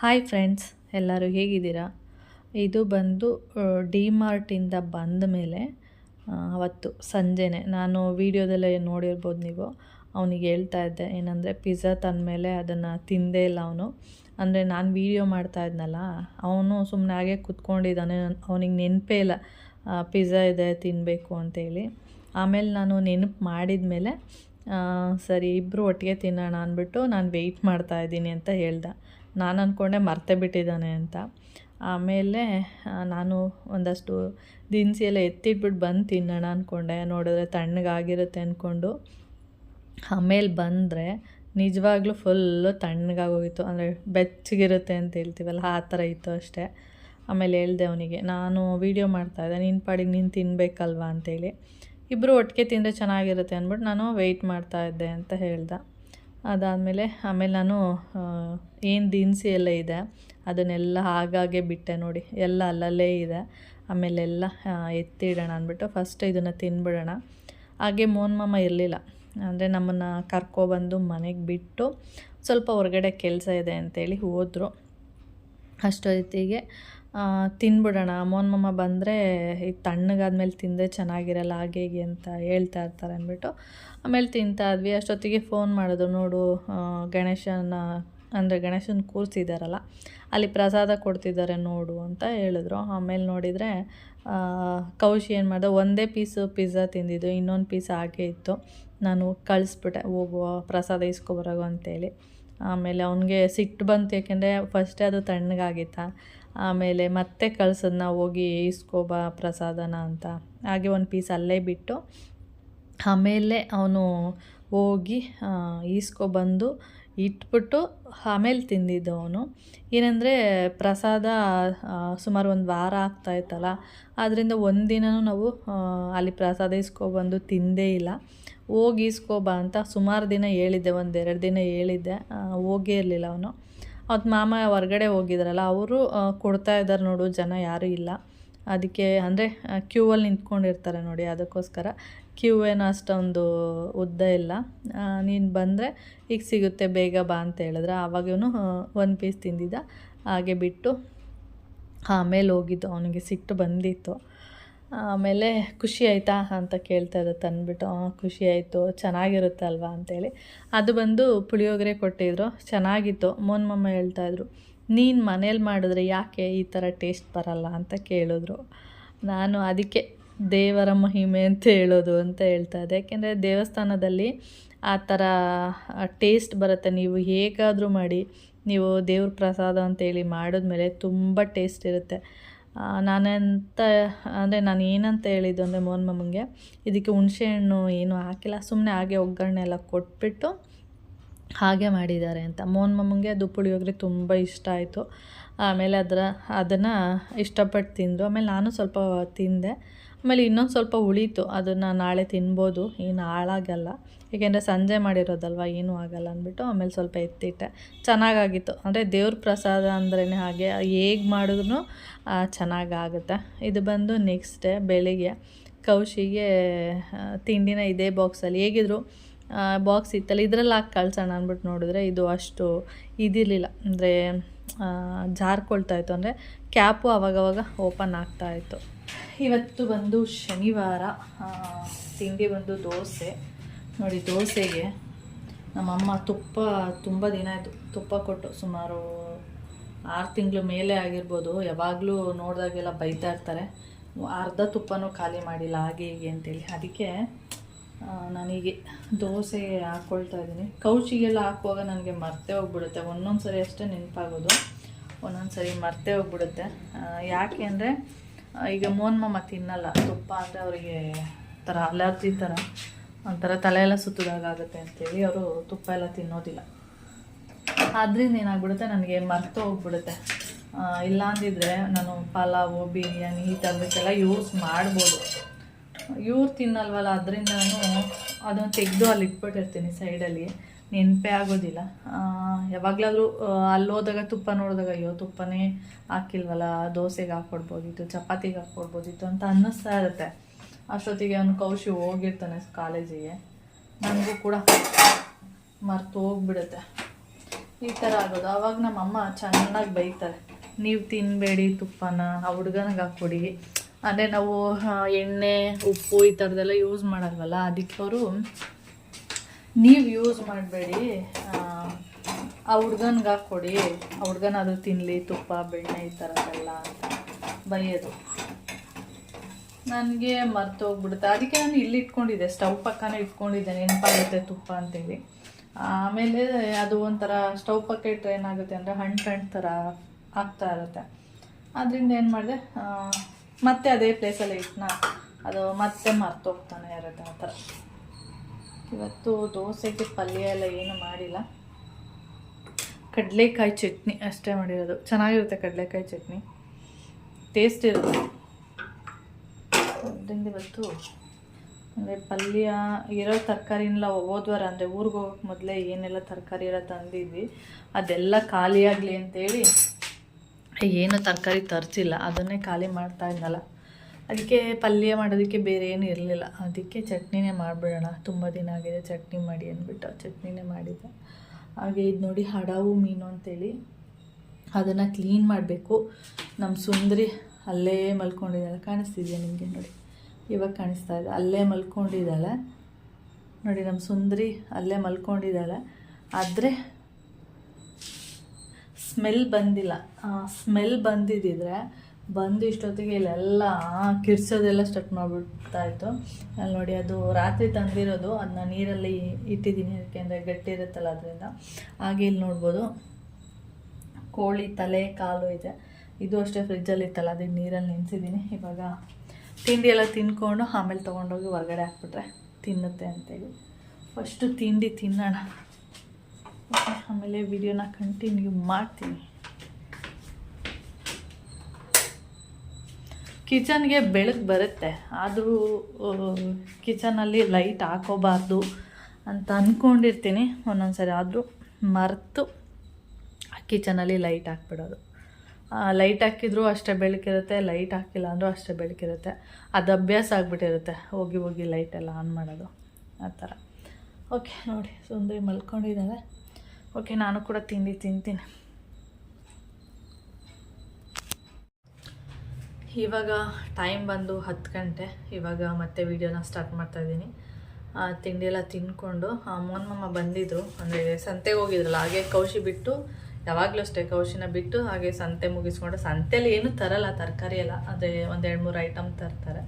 Hi friends, ಎಲ್ಲರೂ ಹೇಗಿದ್ದೀರಾ? ಇದು ಬಂದು ಡಿ ಮಾರ್ಟಿಂದ ಬಂದ ಮೇಲೆ ಅವತ್ತು ಸಂಜೆನೆ. ನಾನು ವೀಡಿಯೋದಲ್ಲೇ ನೋಡಿರ್ಬೋದು ನೀವು. ಅವನಿಗೆ ಹೇಳ್ತಾ ಇದ್ದೆ, ಏನಂದರೆ ಪಿಜ್ಜಾ ತಂದಮೇಲೆ ಅದನ್ನು ತಿಂದೇ ಇಲ್ಲ ಅವನು. ಅಂದರೆ ನಾನು ವೀಡಿಯೋ ಮಾಡ್ತಾ ಇದ್ನಲ್ಲ, ಅವನು ಸುಮ್ಮನೆ ಹಾಗೆ ಕುತ್ಕೊಂಡಿದ್ದಾನೆ. ಅವನಿಗೆ ನೆನಪೇ ಇಲ್ಲ ಪಿಜ್ಜಾ ಇದೆ ತಿನ್ನಬೇಕು ಅಂತೇಳಿ. ಆಮೇಲೆ ನಾನು ನೆನಪು ಮಾಡಿದ ಮೇಲೆ ಸರಿ ಇಬ್ಬರು ಒಟ್ಟಿಗೆ ತಿನ್ನೋಣ ಅಂದ್ಬಿಟ್ಟು ನಾನು ವೆಯ್ಟ್ ಮಾಡ್ತಾ ಇದ್ದೀನಿ ಅಂತ ಹೇಳ್ದೆ. ನಾನು ಅಂದ್ಕೊಂಡೆ ಮರ್ತೇ ಬಿಟ್ಟಿದ್ದಾನೆ ಅಂತ. ಆಮೇಲೆ ನಾನು ಒಂದಷ್ಟು ದಿನಸಿ ಎಲ್ಲ ಎತ್ತಿಟ್ಬಿಟ್ಟು ಬಂದು ತಿನ್ನೋಣ ಅಂದ್ಕೊಂಡೆ ನೋಡಿದ್ರೆ ತಣ್ಣಗಾಗಿರುತ್ತೆ ಅಂದ್ಕೊಂಡು ಆಮೇಲೆ ಬಂದರೆ ನಿಜವಾಗ್ಲೂ ಫುಲ್ಲು ತಣ್ಣಗಾಗೋಗಿತ್ತು. ಅಂದರೆ ಬೆಚ್ಚಗಿರುತ್ತೆ ಅಂತ ಹೇಳ್ತೀವಲ್ಲ, ಆ ಥರ ಇತ್ತು ಅಷ್ಟೇ. ಆಮೇಲೆ ಹೇಳ್ದೆ ಅವನಿಗೆ, ನಾನು ವೀಡಿಯೋ ಮಾಡ್ತಾಯಿದ್ದೆ ನಿನ್ನ ಪಾಡಿಗೆ ನೀನು ತಿನ್ನಬೇಕಲ್ವಾ ಅಂತೇಳಿ. ಇಬ್ಬರು ಒಟ್ಟಿಗೆ ತಿಂದರೆ ಚೆನ್ನಾಗಿರುತ್ತೆ ಅಂದ್ಬಿಟ್ಟು ನಾನು ವೆಯ್ಟ್ ಮಾಡ್ತಾ ಇದ್ದೆ ಅಂತ ಹೇಳ್ದೆ. ಅದಾದಮೇಲೆ ಆಮೇಲೆ ನಾನು ಏನು ದಿನಸಿ ಎಲ್ಲ ಇದೆ, ಅದನ್ನೆಲ್ಲ ಹಾಗಾಗೆ ಬಿಟ್ಟೆ ನೋಡಿ, ಎಲ್ಲ ಅಲ್ಲಲ್ಲೇ ಇದೆ. ಆಮೇಲೆ ಎಲ್ಲ ಎತ್ತಿಡೋಣ ಅಂದ್ಬಿಟ್ಟು ಫಸ್ಟ್ ಇದನ್ನು ತಿನ್ಬಿಡೋಣ. ಹಾಗೆ ಮೋನ್ ಮಾಮ ಇರಲಿಲ್ಲ. ಅಂದರೆ ನಮ್ಮನ್ನು ಕರ್ಕೊಬಂದು ಮನೆಗೆ ಬಿಟ್ಟು ಸ್ವಲ್ಪ ಹೊರಗಡೆ ಕೆಲಸ ಇದೆ ಅಂತೇಳಿ ಹೋದರು. ಅಷ್ಟೊತ್ತಿಗೆ ಅಮ್ಮನ ಮಮ್ಮ ಬಂದರೆ ಈಗ ತಣ್ಣಗಾದ್ಮೇಲೆ ತಿಂದರೆ ಚೆನ್ನಾಗಿರಲ್ಲ, ಹಾಗೆ ಹೀಗೆ ಅಂತ ಹೇಳ್ತಾ ಇರ್ತಾರೆ ಅಂದ್ಬಿಟ್ಟು. ಆಮೇಲೆ ತಿಂತಾ ಇದ್ವಿ. ಅಷ್ಟೊತ್ತಿಗೆ ಫೋನ್ ಮಾಡಿದ್ರು. ನೋಡು ಗಣೇಶನ, ಅಂದರೆ ಗಣೇಶನ ಕೂರಿಸಿದಾರಲ್ಲ, ಅಲ್ಲಿ ಪ್ರಸಾದ ಕೊಡ್ತಿದ್ದಾರೆ ನೋಡು ಅಂತ ಹೇಳಿದ್ರು. ಆಮೇಲೆ ನೋಡಿದರೆ ಕೌಶಿ ಏನು ಮಾಡಿದೆ, ಒಂದೇ ಪೀಸು ಪಿಜ್ಜಾ ತಿಂದಿದ್ದು. ಇನ್ನೊಂದು ಪೀಸ್ ಹಾಗೆ ಇತ್ತು. ನಾನು ಕಳಿಸ್ಬಿಟ್ಟೆ. ಹೋಗುವ ಪ್ರಸಾದ ಇಸ್ಕೊಬರೋಗು ಅಂತೇಳಿ. ಆಮೇಲೆ ಅವನಿಗೆ ಸಿಟ್ಟು ಬಂತು. ಯಾಕೆಂದರೆ ಫಸ್ಟೇ ಅದು ತಣ್ಣಗಾಗಿತ್ತ? ಆಮೇಲೆ ಮತ್ತೆ ಕಳ್ಸೋದನ್ನ ಹೋಗಿ ಇಸ್ಕೊಬಾ ಪ್ರಸಾದನ ಅಂತ. ಹಾಗೆ ಒಂದು ಪೀಸ್ ಅಲ್ಲೇ ಬಿಟ್ಟು ಆಮೇಲೆ ಅವನು ಹೋಗಿ ಈಸ್ಕೊಬಂದು ಇಟ್ಬಿಟ್ಟು ಆಮೇಲೆ ತಿಂದಿದ್ದು ಅವನು. ಏನಂದರೆ ಪ್ರಸಾದ ಸುಮಾರು ಒಂದು ವಾರ ಆಗ್ತಾಯಿತ್ತಲ್ಲ ಆದ್ದರಿಂದ ಒಂದಿನವೂ ನಾವು ಅಲ್ಲಿ ಪ್ರಸಾದ ಇಸ್ಕೊಬಂದು ತಿಂದೇ ಇಲ್ಲ. ಹೋಗಿ ಇಸ್ಕೊಬಾ ಅಂತ ಸುಮಾರು ದಿನ ಹೇಳಿದ್ದೆ ಒಂದೆರಡು ದಿನ ಹೇಳಿದ್ದೆ ಹೋಗೇ ಇರಲಿಲ್ಲ ಅವನು. ಅವತ್ತು ಮಾಮ ಹೊರಗಡೆ ಹೋಗಿದ್ರಲ್ಲ, ಅವರು ಕೊಡ್ತಾ ಇದ್ದಾರೆ ನೋಡು, ಜನ ಯಾರೂ ಇಲ್ಲ. ಅದಕ್ಕೆ ಅಂದರೆ ಕ್ಯೂ ಅಲ್ಲಿ ನಿಂತ್ಕೊಂಡಿರ್ತಾರೆ ನೋಡಿ, ಅದಕ್ಕೋಸ್ಕರ. ಕ್ಯೂ ಏನು ಅಷ್ಟೊಂದು ಉದ್ದ ಇಲ್ಲ. ನೀನು ಬಂದರೆ ಈಗ ಸಿಗುತ್ತೆ, ಬೇಗ ಬಾ ಅಂತ ಹೇಳಿದ್ರೆ. ಆವಾಗೂ ಒಂದು ಪೀಸ್ ತಿಂದಿದ್ದ. ಹಾಗೆ ಬಿಟ್ಟು ಆಮೇಲೆ ಹೋಗಿದ್ದು. ಅವನಿಗೆ ಸಿಟ್ಟು ಬಂದಿತ್ತು. ಆಮೇಲೆ ಖುಷಿ ಆಯಿತಾ ಅಂತ ಕೇಳ್ತಾ ತಂದ್ಬಿಟ್ಟು "ಆ, ಖುಷಿ ಆಯಿತು ಚೆನ್ನಾಗಿರುತ್ತೆ ಅಲ್ವಾ? ಅಂತೇಳಿ. ಅದು ಬಂದು ಪುಳಿಯೋಗರೆ ಕೊಟ್ಟಿದ್ರು. ಚೆನ್ನಾಗಿತ್ತು. ಮೋನ್ ಮಮ್ಮ ಹೇಳ್ತಾಯಿದ್ರು ನೀನು ಮನೇಲಿ ಮಾಡಿದ್ರೆ ಯಾಕೆ ಈ ಥರ ಟೇಸ್ಟ್ ಬರಲ್ಲ? ಅಂತ ಕೇಳಿದ್ರು. ನಾನು ಅದಕ್ಕೆ ದೇವರ ಮಹಿಮೆ ಅಂತ ಹೇಳೋದು ಅಂತ ಹೇಳ್ತಾ ಇದ್ದೆ. ಯಾಕೆಂದರೆ ದೇವಸ್ಥಾನದಲ್ಲಿ ಆ ಥರ ಟೇಸ್ಟ್ ಬರುತ್ತೆ. ನೀವು ಹೇಗಾದರೂ ಮಾಡಿ ನೀವು ದೇವ್ರ ಪ್ರಸಾದ ಅಂತೇಳಿ ಮಾಡಿದ್ಮೇಲೆ ತುಂಬ ಟೇಸ್ಟ್ ಇರುತ್ತೆ. ನಾನಂತ, ಅಂದರೆ ನಾನು ಏನಂತ ಹೇಳಿದ್ದು ಅಂದರೆ ಮೋಹನ್ ಮಮ್ಮಂಗೆ ಇದಕ್ಕೆ ಹುಣಸೆಹಣ್ಣು ಏನು ಹಾಕಿಲ್ಲ ಸುಮ್ಮನೆ ಹಾಗೆ ಒಗ್ಗರಣೆ ಎಲ್ಲ ಕೊಟ್ಬಿಟ್ಟು ಹಾಗೆ ಮಾಡಿದ್ದಾರೆ ಅಂತ. ಮೋಹನ್ ಮಮ್ಮಂಗೆ ಅದು ಪುಳಿಯೋಗರೆ ತುಂಬ ಇಷ್ಟ ಆಯಿತು. ಆಮೇಲೆ ಅದರ, ಅದನ್ನು ಇಷ್ಟಪಟ್ಟು ತಿಂದು ಆಮೇಲೆ ನಾನು ಸ್ವಲ್ಪ ತಿಂದೆ. ಆಮೇಲೆ ಇನ್ನೊಂದು ಸ್ವಲ್ಪ ಉಳೀತು. ಅದನ್ನು ನಾಳೆ ತಿನ್ಬೋದು. ಏನು ಹಾಳಾಗಲ್ಲ. ಏಕೆಂದರೆ ಸಂಜೆ ಮಾಡಿರೋದಲ್ವ, ಏನೂ ಆಗಲ್ಲ ಅಂದ್ಬಿಟ್ಟು ಆಮೇಲೆ ಸ್ವಲ್ಪ ಎತ್ತಿಟ್ಟೆ. ಚೆನ್ನಾಗಾಗಿತ್ತು. ಅಂದರೆ ದೇವ್ರ ಪ್ರಸಾದ ಅಂದ್ರೇ ಹಾಗೆ. ಹೇಗೆ ಮಾಡಿದ್ರು ಚೆನ್ನಾಗಾಗುತ್ತೆ. ಇದು ಬಂದು ನೆಕ್ಸ್ಟ್ ಡೇ ಬೆಳಿಗ್ಗೆ ಕೌಶಿಗೆ ತಿಂಡಿನ ಇದೇ ಬಾಕ್ಸಲ್ಲಿ ಹೇಗಿದ್ರು ಬಾಕ್ಸ್ ಇತ್ತಲ್ಲ, ಇದರಲ್ಲಿ ಹಾಕಿ ಕಳ್ಸೋಣ ಅಂದ್ಬಿಟ್ಟು ನೋಡಿದ್ರೆ ಇದು ಅಷ್ಟು ಇದಿರಲಿಲ್ಲ. ಅಂದರೆ ಜಾರ್ಕೊಳ್ತಾ ಇತ್ತು. ಅಂದರೆ, ಕ್ಯಾಪು ಅವಾಗವಾಗ ಓಪನ್ ಆಗ್ತಾ ಇತ್ತು. ಇವತ್ತು ಬಂದು ಶನಿವಾರ ತಿಂಡಿ ಬಂದು ದೋಸೆ. ನೋಡಿ, ದೋಸೆಗೆ ನಮ್ಮಮ್ಮ ತುಪ್ಪ ತುಂಬ ದಿನ ಆಯಿತು. ತುಪ್ಪ ಕೊಟ್ಟು ಸುಮಾರು ಆರು ತಿಂಗಳು ಮೇಲೆ ಆಗಿರ್ಬೋದು. ಯಾವಾಗಲೂ ನೋಡಿದಾಗೆಲ್ಲ ಬೈತಾ ಇರ್ತಾರೆ. ಅರ್ಧ ತುಪ್ಪನೂ ಖಾಲಿ ಮಾಡಿಲ್ಲ, ಹಾಗೆ ಹೀಗೆ ಅಂತೇಳಿ. ಅದಕ್ಕೆ ನನಗೆ ದೋಸೆ ಹಾಕ್ಕೊಳ್ತಾ ಇದ್ದೀನಿ. ಕೌಚಿಗೆಲ್ಲ ಹಾಕುವಾಗ ನನಗೆ ಮರ್ತೆ ಹೋಗ್ಬಿಡುತ್ತೆ. ಒಂದೊಂದು ಸರಿ ಅಷ್ಟೇ ನೆನಪಾಗೋದು. ಒಂದೊಂದು ಸರಿ ಮರ್ತೆ ಹೋಗ್ಬಿಡುತ್ತೆ. ಯಾಕೆ ಅಂದರೆ ಈಗ ಮೋನ್ ಮಾಮ ತಿನ್ನಲ್ಲ. ತುಪ್ಪ ಅಂದರೆ ಅವರಿಗೆ ಥರ ಅಲರ್ಜಿ ಥರ. ಒಂಥರ ತಲೆ ಎಲ್ಲ ಸುತ್ತದಾಗ ಆಗುತ್ತೆ ಅಂತೇಳಿ ಅವರು ತುಪ್ಪ ಎಲ್ಲ ತಿನ್ನೋದಿಲ್ಲ. ಆದ್ದರಿಂದ ಏನಾಗ್ಬಿಡುತ್ತೆ? ನನಗೆ ಮರ್ತು ಹೋಗ್ಬಿಡುತ್ತೆ. ಇಲ್ಲ ಅಂದಿದ್ರೆ ನಾನು ಪಲಾವು, ಬಿರಿಯಾನಿ ಈ ಥರದಕ್ಕೆಲ್ಲ ಯೂಸ್ ಮಾಡ್ಬೋದು. ಇವ್ರು ತಿನ್ನಲ್ವಲ್ಲ ಅದರಿಂದ ನಾನು ಅದನ್ನು ತೆಗೆದು ಅಲ್ಲಿ ಇಟ್ಬಿಟ್ಟಿರ್ತೀನಿ ಸೈಡಲ್ಲಿ ನೆನಪೇ ಆಗೋದಿಲ್ಲ. ಯಾವಾಗಲಾದರೂ ಯಾವಾಗಲಾದ್ರೂ ಅಲ್ಲಿ ಹೋದಾಗ ತುಪ್ಪ ನೋಡಿದಾಗ, ಅಯ್ಯೋ, ತುಪ್ಪನೇ ಹಾಕಿಲ್ವಲ್ಲ, ದೋಸೆಗೆ ಹಾಕ್ಕೊಡ್ಬೋದಿತ್ತು, ಚಪಾತಿಗೆ ಹಾಕ್ಕೊಡ್ಬೋದಿತ್ತು ಅಂತ ಅನ್ನಿಸ್ತಾ ಇರುತ್ತೆ. ಅಷ್ಟೊತ್ತಿಗೆ ಅವ್ನು ಕೌಶಿ ಹೋಗಿರ್ತಾನೆ ಕಾಲೇಜಿಗೆ. ನನಗೂ ಕೂಡ ಮರ್ತು ಹೋಗ್ಬಿಡುತ್ತೆ. ಈ ಥರ ಆಗೋದು. ಆವಾಗ ನಮ್ಮಮ್ಮ ಚೆನ್ನಾಗಿ ಬೈತಾರೆ. ನೀವು ತಿನ್ನಬೇಡಿ ತುಪ್ಪನ, ಆ ಹುಡುಗನಿಗೆ ಹಾಕ್ಕೊಡಿ. ಅದೇ ನಾವು ಎಣ್ಣೆ, ಉಪ್ಪು ಈ ಥರದ್ದೆಲ್ಲ ಯೂಸ್ ಮಾಡಲ್ವಲ್ಲ, ಅದಕ್ಕೆ ಅವರು ನೀವು ಯೂಸ್ ಮಾಡಬೇಡಿ. ಆ ಹುಡ್ಗನ್ಗೆ ಹಾಕ್ಕೊಡಿ. ಆ ಹುಡ್ಗನ ಅದು ತಿನ್ನಲಿ ತುಪ್ಪ, ಬೆಣ್ಣೆ ಈ ಥರದ್ದೆಲ್ಲ ಅಂತ ಬೈಯೋದು. ನನಗೆ ಮರ್ತೋಗ್ಬಿಡುತ್ತೆ. ಅದಕ್ಕೆ ನಾನು ಇಲ್ಲಿ ಇಟ್ಕೊಂಡಿದ್ದೆ. ಸ್ಟವ್ ಪಕ್ಕನೇ ಇಟ್ಕೊಂಡಿದ್ದೆ. ನೆನಪಾಗುತ್ತೆ ತುಪ್ಪ ಅಂತೇಳಿ. ಆಮೇಲೆ ಅದು ಒಂಥರ ಸ್ಟವ್ ಪಕ್ಕ ಇಟ್ಟರೆ ಏನಾಗುತ್ತೆ ಅಂದರೆ ಹಣ್ಣು ಹಣ್ಣು ಥರ ಆಗ್ತಾ ಇರುತ್ತೆ. ಅದರಿಂದ ಏನು ಮಾಡಿದೆ? ಮತ್ತೆ ಅದೇ ಪ್ಲೇಸಲ್ಲಿ ಇಟ್ಟನ ಅದು ಮತ್ತೆ ಮರ್ತೋಗ್ತಾನೆ ಇರುತ್ತೆ ಆ ಥರ. ಇವತ್ತು ದೋಸೆಗೆ ಪಲ್ಯ ಎಲ್ಲ ಏನು ಮಾಡಿಲ್ಲ. ಕಡಲೆಕಾಯಿ ಚಟ್ನಿ ಅಷ್ಟೇ ಮಾಡಿರೋದು. ಚೆನ್ನಾಗಿರುತ್ತೆ ಕಡಲೆಕಾಯಿ ಚಟ್ನಿ. ಟೇಸ್ಟ್ ಇರುತ್ತೆ. ಅದರಿಂದ ಇವತ್ತು ಅಂದರೆ ಪಲ್ಯ ಇರೋ ತರಕಾರಿನೆಲ್ಲ ಹೋದ್ವಾರ ಅಂದರೆ ಊರಿಗೆ ಹೋಗೋಕ್ಕೆ ಮೊದಲೇ ಏನೆಲ್ಲ ತರಕಾರಿ ಎಲ್ಲ ತಂದಿದ್ವಿ. ಅದೆಲ್ಲ ಖಾಲಿಯಾಗಲಿ ಅಂತೇಳಿ ಏನು ತರಕಾರಿ ತರಿಸಿಲ್ಲ. ಅದನ್ನೇ ಖಾಲಿ ಮಾಡ್ತಾ ಇದ್ದಲ್ಲ ಅದಕ್ಕೆ ಪಲ್ಯ ಮಾಡೋದಕ್ಕೆ ಬೇರೆ ಏನು ಇರಲಿಲ್ಲ. ಅದಕ್ಕೆ ಚಟ್ನಿನೇ ಮಾಡಿಬಿಡೋಣ. ತುಂಬ ದಿನ ಆಗಿದೆ ಚಟ್ನಿ ಮಾಡಿ ಅಂದ್ಬಿಟ್ಟು ಚಟ್ನಿನೇ ಮಾಡಿದ್ದೆ. ಹಾಗೆ ಇದು ನೋಡಿ ಹಡಾವು ಮೀನು ಅಂತೇಳಿ. ಅದನ್ನು ಕ್ಲೀನ್ ಮಾಡಬೇಕು. ನಮ್ಮ ಸುಂದರಿ ಅಲ್ಲೇ ಮಲ್ಕೊಂಡಿದ್ದಾಳೆ. ಕಾಣಿಸ್ತಿದೆಯಾ ನಿಮಗೆ ನೋಡಿ? ಇವಾಗ ಕಾಣಿಸ್ತಾ ಇದೆ. ಅಲ್ಲೇ ಮಲ್ಕೊಂಡಿದ್ದಾಳೆ. ನೋಡಿ ನಮ್ಮ ಸುಂದರಿ ಅಲ್ಲೇ ಮಲ್ಕೊಂಡಿದ್ದಾಳೆ. ಆದರೆ ಸ್ಮೆಲ್ ಬಂದಿಲ್ಲ. ಸ್ಮೆಲ್ ಬಂದಿದ್ದಿದ್ರೆ ಬಂದು ಇಷ್ಟೊತ್ತಿಗೆ ಇಲ್ಲೆಲ್ಲ ಕಿರ್ಸೋದೆಲ್ಲ ಸ್ಟಾರ್ಟ್ ಮಾಡಿಬಿಡ್ತಾ ಇತ್ತು. ಅಲ್ಲಿ ನೋಡಿ ಅದು ರಾತ್ರಿ ತಂದಿರೋದು ಅದನ್ನ ನೀರಲ್ಲಿ ಇಟ್ಟಿದ್ದೀನಿ ಯಾಕೆಂದರೆ ಗಟ್ಟಿ ಇರುತ್ತಲ್ಲ ಅದರಿಂದ. ಹಾಗೆ ಇಲ್ಲಿ ನೋಡ್ಬೋದು, ಕೋಳಿ ತಲೆ ಕಾಲು ಇದೆ. ಇದು ಅಷ್ಟೇ ಫ್ರಿಜ್ಜಲ್ಲಿ ಇತ್ತಲ್ಲ ಅದಕ್ಕೆ ನೀರಲ್ಲಿ ನೆನೆಸಿದ್ದೀನಿ. ಇವಾಗ ತಿಂಡಿ ಎಲ್ಲ ತಿನ್ಕೊಂಡು ಆಮೇಲೆ ತೊಗೊಂಡೋಗಿ ಹೊರಗಡೆ ಹಾಕ್ಬಿಟ್ರೆ ತಿನ್ನುತ್ತೆ ಅಂತೇಳಿ ಫಸ್ಟು ತಿಂಡಿ ತಿನ್ನೋಣ. ಆಮೇಲೆ ವಿಡಿಯೋನ ಕಂಟಿನ್ಯೂ ಮಾಡ್ತೀನಿ. ಕಿಚನ್ಗೆ ಬೆಳಕು ಬರುತ್ತೆ. ಆದರೂ ಕಿಚನಲ್ಲಿ ಲೈಟ್ ಹಾಕೋಬಾರ್ದು ಅಂತ ಅಂದ್ಕೊಂಡಿರ್ತೀನಿ ಒಂದೊಂದ್ಸರಿ ಆದರೂ ಮರೆತು ಕಿಚನಲ್ಲಿ ಲೈಟ್ ಹಾಕ್ಬಿಡೋದು. ಲೈಟ್ ಹಾಕಿದ್ರು ಅಷ್ಟೇ ಬೆಳಕಿರುತ್ತೆ, ಲೈಟ್ ಹಾಕಿಲ್ಲ ಅಂದರೂ ಅಷ್ಟೇ ಬೆಳಕಿರುತ್ತೆ. ಅದು ಅಭ್ಯಾಸ ಆಗಿಬಿಟ್ಟಿರುತ್ತೆ, ಹೋಗಿ ಹೋಗಿ ಲೈಟೆಲ್ಲ ಆನ್ ಮಾಡೋದು, ಆ ಥರ. ಓಕೆ, ನೋಡಿ, ಸುಂದರಿ ಮಲ್ಕೊಂಡಿದ್ದಾಳೆ. ಓಕೆ, ನಾನು ಕೂಡ ತಿಂಡಿ ತಿಂತೀನಿ. ಇವಾಗ ಟೈಮ್ ಬಂದು ಹತ್ತು ಗಂಟೆ. ಇವಾಗ ಮತ್ತೆ ವಿಡಿಯೋನ ಸ್ಟಾರ್ಟ್ ಮಾಡ್ತಾ ಇದ್ದೀನಿ. ತಿಂಡಿ ಎಲ್ಲ ತಿಂದ್ಕೊಂಡು ಮಮ್ಮ ಬಂದಿದ್ರು. ಅಂದರೆ ಸಂತೆಗೆ ಹೋಗಿದ್ರಲ್ಲ, ಹಾಗೆ ಕೌಶಿ ಬಿಟ್ಟು, ಯಾವಾಗಲೂ ಅಷ್ಟೇ ಕೌಶಿನ ಬಿಟ್ಟು, ಹಾಗೆ ಸಂತೆ ಮುಗಿಸ್ಕೊಂಡು, ಸಂತೆಯಲ್ಲಿ ಏನು ತರಲ್ಲ ತರಕಾರಿ ಎಲ್ಲ. ಅದೇ ಒಂದು ಎರಡು ಮೂರು ಐಟಮ್ ತರ್ತಾರೆ.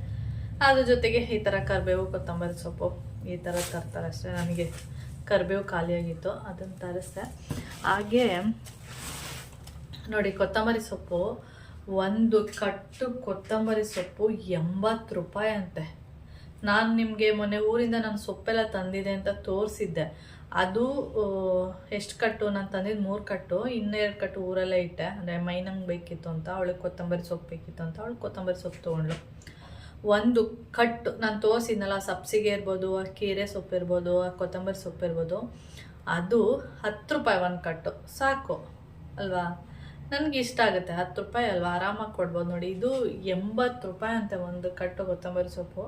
ಅದ್ರ ಜೊತೆಗೆ ಈ ಥರ ಕರಿಬೇವು ಕೊತ್ತಂಬರಿ ಸೊಪ್ಪು, ಈ ಥರ ತರ್ತಾರೆ ಅಷ್ಟೇ. ನನಗೆ ಕರಿಬೇವು ಖಾಲಿಯಾಗಿತ್ತು ಅದನ್ನು ತರಿಸ್ದೆ. ಹಾಗೆ, ನೋಡಿ, ಕೊತ್ತಂಬರಿ ಸೊಪ್ಪು ಒಂದು ಕಟ್ಟು ಕೊತ್ತಂಬರಿ ಸೊಪ್ಪು ಎಂಬತ್ತು ರೂಪಾಯಿ ಅಂತೆ. ನಾನು ನಿಮಗೆ ಮೊನ್ನೆ ಊರಿಂದ ನಾನು ಸೊಪ್ಪೆಲ್ಲ ತಂದಿದೆ ಅಂತ ತೋರಿಸಿದ್ದೆ. ಅದು ಎಷ್ಟು ಕಟ್ಟು? ನಾನು ತಂದಿದ್ದು ಮೂರು ಕಟ್ಟು. ಇನ್ನೆರಡು ಕಟ್ಟು ಊರಲ್ಲೇ ಇಟ್ಟೆ. ಅಂದರೆ ಮೈನಂಗೆ ಬೇಕಿತ್ತು ಅಂತ ಅವಳಿಗೆ ಕೊತ್ತಂಬರಿ ಸೊಪ್ಪು ಬೇಕಿತ್ತು ಅಂತ ಅವಳು ಕೊತ್ತಂಬರಿ ಸೊಪ್ಪು ತೊಗೊಂಡ್ಳು. ಒಂದು ಕಟ್ಟು ನಾನು ತೋರಿಸಿದ್ನಲ್ಲ ಸಬ್ಸಿಗೆ ಇರ್ಬೋದು, ಆ ಕೀರೆ ಸೊಪ್ಪು ಇರ್ಬೋದು, ಆ ಕೊತ್ತಂಬರಿ ಸೊಪ್ಪು ಇರ್ಬೋದು. ಅದು ಹತ್ತು ರೂಪಾಯಿ ಒಂದು ಕಟ್ಟು. ಸಾಕು. ಅಲ್ವಾ? ನನಗೆ ಇಷ್ಟ ಆಗುತ್ತೆ. ಹತ್ತು ರೂಪಾಯಿ ಅಲ್ವಾ? ಆರಾಮಾಗಿ ಕೊಡ್ಬೋದು ನೋಡಿ. ಇದು ಎಂಬತ್ತು ರೂಪಾಯಿ ಅಂತೆ ಒಂದು ಕಟ್ಟು ಕೊತ್ತಂಬರಿ ಸೊಪ್ಪು.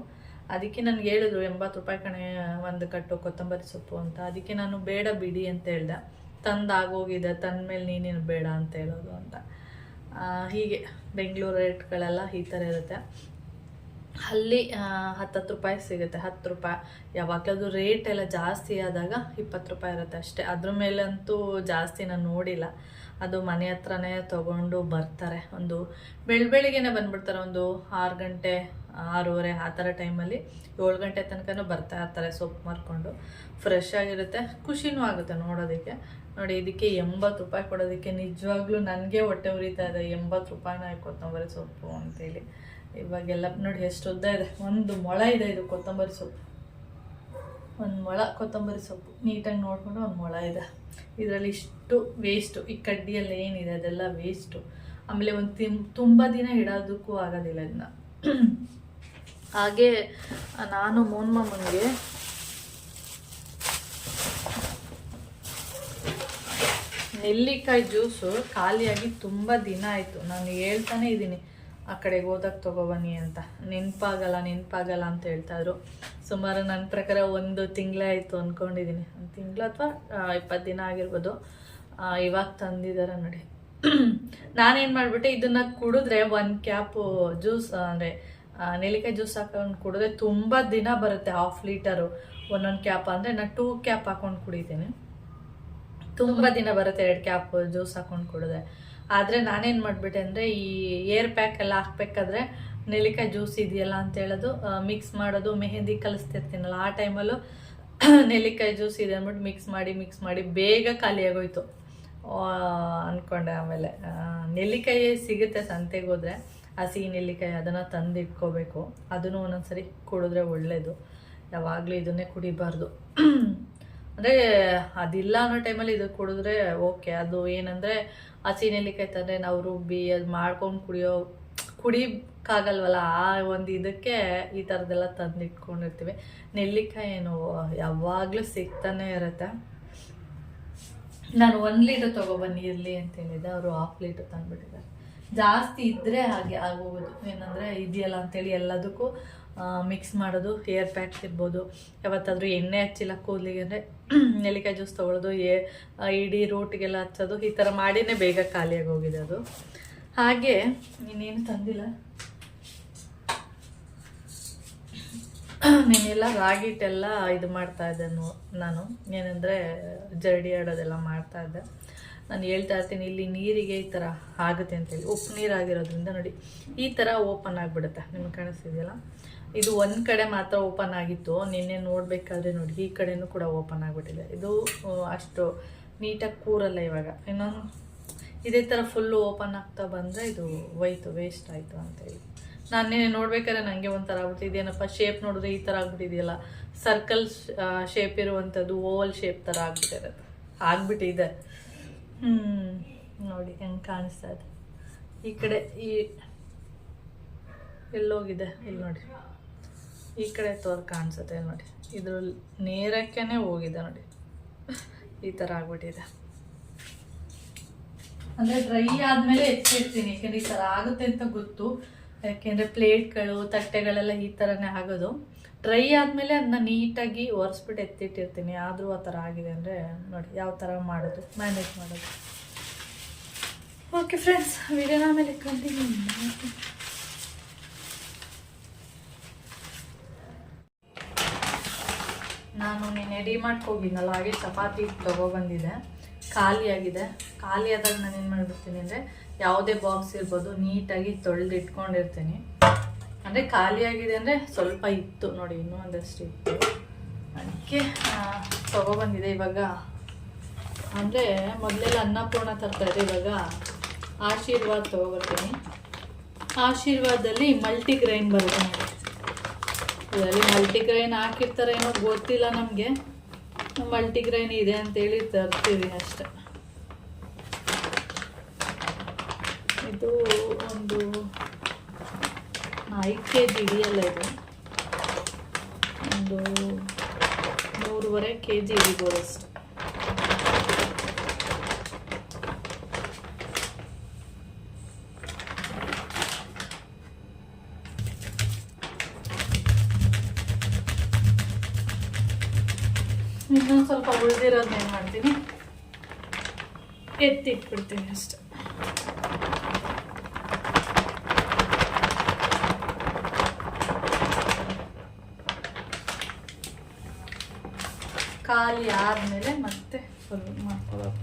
ಅದಕ್ಕೆ ನನಗೆ ಹೇಳಿದ್ರು, ಎಂಬತ್ತು ರೂಪಾಯಿ ಕಣೆ ಒಂದು ಕಟ್ಟು ಕೊತ್ತಂಬರಿ ಸೊಪ್ಪು ಅಂತ. ಅದಕ್ಕೆ ನಾನು ಬೇಡ ಬಿಡಿ ಅಂತ ಹೇಳ್ದೆ. ತಂದು ಆಗೋಗಿದೆ ತಂದ ಮೇಲೆ ನೀನೇನು ಬೇಡ ಅಂತ ಹೇಳೋದು ಅಂತ. ಹೀಗೆ. ಬೆಂಗಳೂರು ರೇಟ್ಗಳೆಲ್ಲ ಈ ಥರ ಇರುತ್ತೆ. ಅಲ್ಲಿ ಹತ್ತತ್ತು ರೂಪಾಯಿ ಸಿಗುತ್ತೆ. ಹತ್ತು ರೂಪಾಯಿ. ಯಾವಾಗಲೂ ರೇಟ್ ಎಲ್ಲ ಜಾಸ್ತಿ ಆದಾಗ ಇಪ್ಪತ್ತು ರೂಪಾಯಿ ಇರುತ್ತೆ ಅಷ್ಟೇ. ಅದ್ರ ಮೇಲಂತೂ ಜಾಸ್ತಿ ನಾನು ನೋಡಿಲ್ಲ. ಅದು ಮನೆ ಹತ್ರನೇ ತೊಗೊಂಡು ಬರ್ತಾರೆ. ಒಂದು ಬೆಳ ಬೆಳಿಗ್ಗೆನೇ ಬಂದ್ಬಿಡ್ತಾರೆ. ಒಂದು ಆರು ಗಂಟೆ, ಆರೂವರೆ, ಆ ಥರ ಟೈಮಲ್ಲಿ ಏಳು ಗಂಟೆ ತನಕನೂ ಬರ್ತಾ ಇರ್ತಾರೆ ಸೊಪ್ಪು ಮಾರ್ಕೊಂಡು. ಫ್ರೆಶ್ ಆಗಿರುತ್ತೆ. ಖುಷಿನೂ ಆಗುತ್ತೆ ನೋಡೋದಕ್ಕೆ. ನೋಡಿ, ಇದಕ್ಕೆ ಎಂಬತ್ತು ರೂಪಾಯಿ ಕೊಡೋದಕ್ಕೆ ನಿಜವಾಗ್ಲೂ ನನಗೆ ಹೊಟ್ಟೆ ಉರಿತಾ ಇದೆ. ಎಂಬತ್ತು ರೂಪಾಯಿನ ಕೊತ್ತಂಬರಿ ಸೊಪ್ಪು ಅಂತೇಳಿ. ಇವಾಗೆಲ್ಲ ನೋಡಿ ಎಷ್ಟು ಉದ್ದ ಇದೆ. ಒಂದು ಮೊಳ ಇದೆ ಇದು ಕೊತ್ತಂಬರಿ ಸೊಪ್ಪು. ಒಂದು ಮೊಳ ಕೊತ್ತಂಬರಿ ಸೊಪ್ಪು. ನೀಟಾಗಿ ನೋಡಿಕೊಂಡು ಒಂದು ಮೊಳ ಇದೆ. ಇದರಲ್ಲಿ ಇಷ್ಟು ವೇಸ್ಟು ಈ ಕಡ್ಡಿಯಲ್ಲಿ ಏನಿದೆ ಅದೆಲ್ಲ ವೇಸ್ಟು ಆಮೇಲೆ ಒಂದು ತಿಂ, ತುಂಬ ದಿನ ಇಡೋದಕ್ಕೂ ಆಗೋದಿಲ್ಲ ಇದನ್ನ ಹಾಗೆ, ನಾನು ಮೋನ್ಮಮ್ಮನಿಗೆ ನೆಲ್ಲಿಕಾಯಿ ಜ್ಯೂಸು ಖಾಲಿಯಾಗಿ ತುಂಬ ದಿನ ಆಯಿತು. ನಾನು ಹೇಳ್ತಾನೆ ಇದ್ದೀನಿ. ಆ ಕಡೆಗೆ ಹೋದಾಗ ತೊಗೊಬನ್ನಿ ಅಂತ. ನೆನಪಾಗಲ್ಲ ನೆನಪಾಗಲ್ಲ ಅಂತ ಹೇಳ್ತಾಯಿದ್ರು ಸುಮಾರು ನನ್ನ ಪ್ರಕಾರ ಒಂದು ತಿಂಗಳೇ ಆಯಿತು ಅಂದ್ಕೊಂಡಿದ್ದೀನಿ ಒಂದು ತಿಂಗಳು ಅಥವಾ ಇಪ್ಪತ್ತು ದಿನ ಆಗಿರ್ಬೋದು. ಇವಾಗ ತಂದಿದ್ದಾರೆ ನೋಡಿ. ನಾನೇನು ಮಾಡಿಬಿಟ್ಟೆ, ಇದನ್ನು ಕುಡಿದ್ರೆ ಒಂದು ಕ್ಯಾಪು ಜ್ಯೂಸ್ ಅಂದರೆ ನೆಲ್ಲಿಕಾಯಿ ಜ್ಯೂಸ್ ಹಾಕೊಂಡು ಕುಡಿದ್ರೆ ತುಂಬ ದಿನ ಬರುತ್ತೆ ಹಾಫ್ ಲೀಟರು ಒಂದೊಂದು ಕ್ಯಾಪ್ ಅಂದರೆ ನಾನು ಟೂ ಕ್ಯಾಪ್ ಹಾಕೊಂಡು ಕುಡಿತೀನಿ. ತುಂಬ ದಿನ ಬರುತ್ತೆ ಎರಡು ಕ್ಯಾಪ್ ಜ್ಯೂಸ್ ಹಾಕೊಂಡು ಕುಡಿದ್ರೆ. ಆದರೆ ನಾನೇನು ಮಾಡಿಬಿಟ್ಟೆ ಅಂದರೆ ಈ ಏರ್ ಪ್ಯಾಕ್ ಎಲ್ಲ ಹಾಕ್ಬೇಕಾದ್ರೆ ನೆಲ್ಲಿಕಾಯಿ ಜ್ಯೂಸ್ ಇದೆಯಲ್ಲ ಅಂತ ಹೇಳೋದು ಮಿಕ್ಸ್ ಮಾಡೋದು, ಮೆಹೆಂದಿ ಕಲಿಸ್ತಿರ್ತೀನಲ್ಲ, ಆ ಟೈಮಲ್ಲೂ ನೆಲ್ಲಿಕಾಯಿ ಜ್ಯೂಸ್ ಇದೆ ಅಂದ್ಬಿಟ್ಟು ಮಿಕ್ಸ್ ಮಾಡಿ ಮಿಕ್ಸ್ ಮಾಡಿ ಬೇಗ ಖಾಲಿಯಾಗೋಯ್ತು. ಅಂದ್ಕೊಂಡೆ ಆಮೇಲೆ. ನೆಲ್ಲಿಕಾಯಿ ಸಿಗುತ್ತೆ ಸಂತೆಗೆ ಹೋದ್ರೆ, ಹಸಿ ನೆಲ್ಲಿಕಾಯಿ ಅದನ್ನು ತಂದು ಇಟ್ಕೋಬೇಕು ಅದನ್ನು ಒಂದೊಂದ್ಸರಿ ಕುಡಿದ್ರೆ ಒಳ್ಳೆಯದು ಯಾವಾಗಲೂ ಇದನ್ನೇ ಕುಡಿಬಾರ್ದು. ಅಂದರೆ ಅದಿಲ್ಲ ಅನ್ನೋ ಟೈಮಲ್ಲಿ ಇದು ಕುಡಿದ್ರೆ ಓಕೆ. ಅದು ಏನಂದರೆ ಹಸಿ ನೆಲ್ಲಿಕಾಯಿ ತಂದರೆ ನಾವು ರುಬ್ಬಿ ಅದು ಮಾಡ್ಕೊಂಡು ಕುಡಿಯೋ, ಕುಡಿಯಕ್ಕಾಗಲ್ವಲ್ಲ, ಆ ಒಂದು ಇದಕ್ಕೆ ಈ ಥರದ್ದೆಲ್ಲ ತಂದು ಇಟ್ಕೊಂಡಿರ್ತೀವಿ ನೆಲ್ಲಿಕಾಯಿ ಏನು ಯಾವಾಗಲೂ ಸಿಗ್ತಾನೆ ಇರುತ್ತೆ. ನಾನು ಒಂದು ಲೀಟರ್ ತೊಗೊಬನ್ನಿ ಇರಲಿ ಅಂತ ಹೇಳಿದ್ದೆ. ಅವರು ಹಾಫ್ ಲೀಟರ್ ತಂದುಬಿಟ್ಟಿದ್ದಾರೆ. ಜಾಸ್ತಿ ಇದ್ದರೆ ಹಾಗೆ ಆಗೋಗೋದು. ಏನಂದರೆ ಇದೆಯಲ್ಲ ಅಂತೇಳಿ ಎಲ್ಲದಕ್ಕೂ ಮಿಕ್ಸ್ ಮಾಡೋದು ಹೇರ್ ಪ್ಯಾಕ್ಸ್ ಇರ್ಬೋದು. ಯಾವತ್ತಾದರೂ ಎಣ್ಣೆ ಹಚ್ಚಿಲ್ಲ ಕೂದಲಿಗೆ ಅಂದರೆ ನೆಲ್ಲಿಕಾಯಿ ಜ್ಯೂಸ್ ತೊಗೊಳೋದು ಏ ಇಡೀ ರೂಟ್ಗೆಲ್ಲ ಹಚ್ಚೋದು, ಈ ಥರ ಮಾಡಿನೇ ಬೇಗ ಖಾಲಿಯಾಗಿ ಹೋಗಿದೆ ಅದು. ಹಾಗೆ ನೀನೇನು ತಂದಿಲ್ಲ. ನೀನೆಲ್ಲ ರಾಗಿ ಹಿಟ್ಟೆಲ್ಲ ಇದು ಮಾಡ್ತಾ ನೋ- ನಾನು. ಏನಂದರೆ, ಜರಡಿ ಆಡೋದೆಲ್ಲ ಮಾಡ್ತಾ ಇದ್ದೆ. ನಾನು ಹೇಳ್ತಾ ಇರ್ತೀನಿ, ಇಲ್ಲಿ ನೀರಿಗೆ ಈ ಥರ ಆಗುತ್ತೆ ಅಂತೇಳಿ. ಉಪ್ಪು ನೀರಾಗಿರೋದ್ರಿಂದ ನೋಡಿ, ಈ ಥರ ಓಪನ್ ಆಗಿಬಿಡುತ್ತೆ. ನಿಮ್ಗೆ ಕಾಣಿಸ್ತಿದೆಯಲ್ಲ? ಇದು ಒಂದು ಕಡೆ ಮಾತ್ರ ಓಪನ್ ಆಗಿತ್ತು. ನಿನ್ನೆ ನೋಡಬೇಕಾದ್ರೆ ನೋಡಿ, ಈ ಕಡೆನೂ ಕೂಡ ಓಪನ್ ಆಗಿಬಿಟ್ಟಿದೆ. ಇದು ಅಷ್ಟು ನೀಟಾಗಿ ಕೂರಲ್ಲ ಇವಾಗ. ಇನ್ನೊಂದು, ಇದೇ ಥರ ಫುಲ್ಲು ಓಪನ್ ಆಗ್ತಾ ಬಂದರೆ ಇದು ಹೋಯ್ತು ವೇಸ್ಟ್ ಆಯಿತು ಅಂತೇಳಿ ನಾನು ನಿನ್ನೆ ನೋಡ್ಬೇಕಾದ್ರೆ ನನಗೆ ಒಂಥರ ಆಗ್ಬಿಟ್ಟು ಇದೇನಪ್ಪ ಶೇಪ್ ನೋಡಿದ್ರೆ ಈ ಥರ ಆಗ್ಬಿಟ್ಟಿದೆಯಲ್ಲ. ಸರ್ಕಲ್ ಶೇಪ್ ಇರುವಂಥದ್ದು ಓವಲ್ ಶೇಪ್ ಥರ ಆಗ್ಬಿಟ್ಟಿದೆ. ಆಗ್ಬಿಟ್ಟಿದೆ. ಹ್ಞೂ ನೋಡಿ ಹೆಂಗೆ ಕಾಣಿಸ್ತಾ ಇದೆ. ಈ ಕಡೆ ಈ, ಎಲ್ಲೋಗಿದೆ, ಇಲ್ಲಿ ನೋಡಿ. ಈ ಕಡೆ ತೋರ್ ಕಾಣಿಸುತ್ತೆ ನೋಡಿ. ಇದ್ರ ನೇರಕ್ಕೇ ಹೋಗಿದೆ ನೋಡಿ. ಈ ಥರ ಆಗ್ಬಿಟ್ಟಿದೆ. ಅಂದರೆ ಡ್ರೈ ಆದಮೇಲೆ ಎತ್ತಿರ್ತೀನಿ ಯಾಕೆಂದ್ರೆ ಈ ಥರ ಆಗುತ್ತೆ ಅಂತ ಗೊತ್ತು. ಯಾಕೆಂದರೆ ಪ್ಲೇಟ್ಗಳು ತಟ್ಟೆಗಳೆಲ್ಲ ಈ ಥರನೇ ಆಗೋದು. ಡ್ರೈ ಆದಮೇಲೆ ಅದನ್ನ ನೀಟಾಗಿ ಒರೆಸ್ಬಿಟ್ಟು ಎತ್ತಿಟ್ಟಿರ್ತೀನಿ. ಆದರೂ ಆ ಥರ ಆಗಿದೆ ಅಂದರೆ ನೋಡಿ ಯಾವ ಥರ ಮಾಡೋದು ಮ್ಯಾನೇಜ್ ಮಾಡೋದು. ಓಕೆ ಫ್ರೆಂಡ್ಸ್ ವಿಡಿಯೋನ ಆಮೇಲೆ ಕಂಟಿನ್ಯೂ ನಾನು ನಿನ್ನೆ ರೆಡಿ ಹೋಗಿದ್ನಲ್ಲ, ಹಾಗೆ ಚಪಾತಿ ತೊಗೊಬಂದಿದ್ದೆ. ಖಾಲಿಯಾಗಿದೆ. ಖಾಲಿಯಾದಾಗ ನಾನು ಏನು ಮಾಡಿಬಿಡ್ತೀನಿ ಅಂದರೆ, ಯಾವುದೇ ಬಾಕ್ಸ್ ಇರ್ಬೋದು, ನೀಟಾಗಿ ತೊಳೆದು ಇಟ್ಕೊಂಡಿರ್ತೀನಿ ಅಂದರೆ ಖಾಲಿಯಾಗಿದೆ ಅಂದರೆ ಸ್ವಲ್ಪ ಇತ್ತು. ನೋಡಿ, ಇನ್ನೂ ಒಂದಷ್ಟು ಇತ್ತು. ಅದಕ್ಕೆ ತೊಗೊಬಂದಿದೆ ಇವಾಗ. ಅಂದರೆ ಮೊದಲೆಲ್ಲ ಅನ್ನಪೂರ್ಣ ತರ್ತಾರೆ ಇವಾಗ. ಆಶೀರ್ವಾದ ತೊಗೊಬರ್ತೀನಿ. ಆಶೀರ್ವಾದಲ್ಲಿ ಮಲ್ಟಿಗ್ರೈನ್ ಬರುತ್ತೆ ನೋಡಿ. ಇದರಲ್ಲಿ ಮಲ್ಟಿಗ್ರೈನ್ ಹಾಕಿರ್ತಾರೆ ಏನೋ ಗೊತ್ತಿಲ್ಲ ನಮಗೆ. ಮಲ್ಟಿಗ್ರೈನ್ ಇದೆ ಅಂತೇಳಿ ತರ್ತೀವಿ ಅಷ್ಟೆ. ಇದು ಒಂದು ಐದು ಕೆ ಜಿ ಹಿಡಿಯಲ್ಲ ಇದು. ಒಂದು ಮೂರುವರೆ ಕೆ ಜಿ ಹಿಡಿಬೋದು ಅಷ್ಟೆ. ಉಳಿದಿರೋದನ್ನ ಏನು ಮಾಡ್ತೀನಿ? ಎತ್ತಿಟ್ಬಿಡ್ತೀನಿ ಅಷ್ಟೆ. ಖಾಲಿ ಆದಮೇಲೆ ಮತ್ತೆ ಫುಲ್ ಮಾಡ್ಕೊಳ್ಳೋದು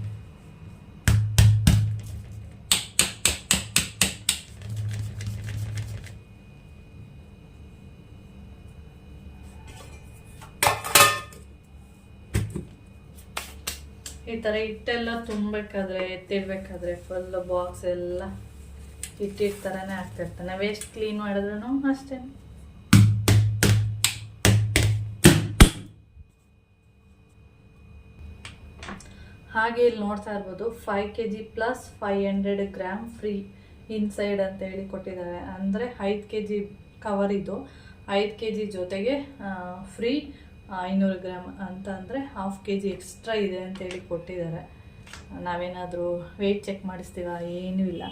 ಥರ ಹಿಟ್ಟೆಲ್ಲ ತುಂಬಬೇಕಾದ್ರೆ, ಎತ್ತಿಡ್ಬೇಕಾದ್ರೆ ಫುಲ್ ಬಾಕ್ಸ್ ಎಲ್ಲ ಹಿಟ್ಟಿಟ್ಟು ಥರನೇ ಆಗ್ತಿರ್ತಾನೆ ವೇಸ್ಟ್ ಕ್ಲೀನ್ ಮಾಡಿದ್ರು ಅಷ್ಟೇ. ಹಾಗೆ ಇಲ್ಲಿ ನೋಡ್ತಾ ಇರ್ಬೋದು five K G plus five hundred gram free inside ಅಂತ ಹೇಳಿ ಕೊಟ್ಟಿದ್ದಾರೆ. ಅಂದರೆ ಐದು ಕೆ ಜಿ ಕವರ್ ಇದು. ಐದು ಕೆ ಜಿ ಜೊತೆಗೆ ಫ್ರೀ ಐನೂರು ಗ್ರಾಮ್ ಅಂತ ಅಂದರೆ ಹಾಫ್ ಕೆ ಜಿ ಎಕ್ಸ್ಟ್ರಾ ಇದೆ ಅಂತೇಳಿ ಕೊಟ್ಟಿದ್ದಾರೆ. ನಾವೇನಾದರೂ ವೆಯ್ಟ್ ಚೆಕ್ ಮಾಡಿಸ್ತೀವ? ಏನೂ ಇಲ್ಲ.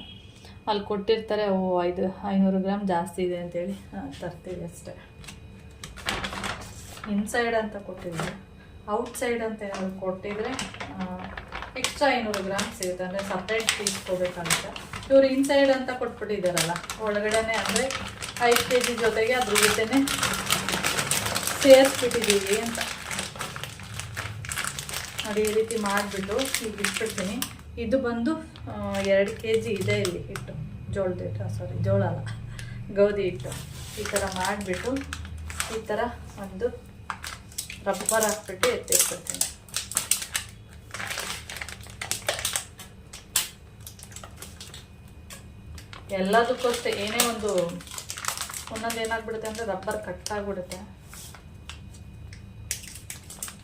ಅಲ್ಲಿ ಕೊಟ್ಟಿರ್ತಾರೆ, ಓ, ಐದು, ಐನೂರು ಗ್ರಾಮ್ ಜಾಸ್ತಿ ಇದೆ ಅಂತೇಳಿ ತರ್ತೀವಿ ಅಷ್ಟೇ. ಇನ್ಸೈಡ್ ಅಂತ ಕೊಟ್ಟಿದ್ದಾರೆ. ಔಟ್ಸೈಡ್ ಅಂತ ಏನಾದರೂ ಕೊಟ್ಟಿದ್ರೆ ಎಕ್ಸ್ಟ್ರಾ ಐನೂರು ಗ್ರಾಮ್ ಸಿಗುತ್ತೆ. ಅಂದರೆ ಸಪ್ರೇಟ್ ಪೀಸ್ ಕೊಡಬೇಕಾಗುತ್ತೆ ಇವರು ಇನ್ಸೈಡ್ ಅಂತ ಕೊಟ್ಬಿಟ್ಟಿದ್ದಾರಲ್ಲ, ಒಳಗಡೆನೆ ಅಂದರೆ ಐದು ಕೆ ಜಿ ಜೊತೆಗೆ ಅದ್ರ ಜೊತೆನೆ ಸೇರಿಸ್ಬಿಟ್ಟಿದ್ದೀವಿ ಅಂತ. ನೋಡಿ ರೀತಿ ಮಾಡಿಬಿಟ್ಟು ಈಗ ಇಟ್ಬಿಡ್ತೀನಿ. ಇದು ಬಂದು ಎರಡು ಕೆ ಜಿ ಇದೆ ಇಲ್ಲಿ ಹಿಟ್ಟು. ಜೋಳದ ಹಿಟ್ಟು ಸಾರಿ ಜೋಳ ಅಲ್ಲ. ಗೋಧಿ ಹಿಟ್ಟು. ಈ ಥರ ಮಾಡಿಬಿಟ್ಟು, ಈ ಥರ ಒಂದು ರಬ್ಬರ್ ಹಾಕ್ಬಿಟ್ಟು ಎತ್ತಿಟ್ಬಿಡ್ತೀನಿ. ಎಲ್ಲದಕ್ಕೂ ಅಷ್ಟೇ ಏನೇ ಒಂದು, ಒಂದೊಂದು ಏನಾಗ್ಬಿಡುತ್ತೆ ಅಂದರೆ ರಬ್ಬರ್ ಕಟ್ ಆಗಿಬಿಡುತ್ತೆ.